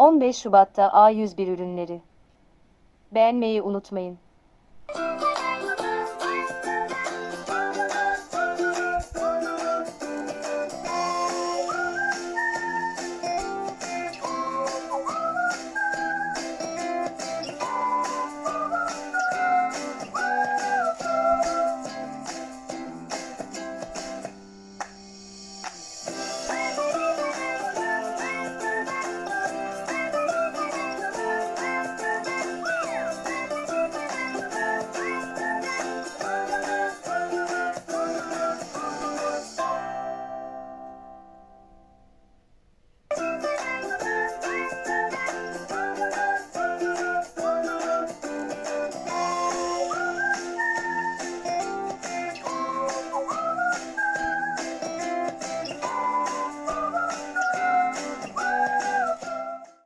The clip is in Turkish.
15 Şubat'ta A101 ürünleri. Beğenmeyi unutmayın.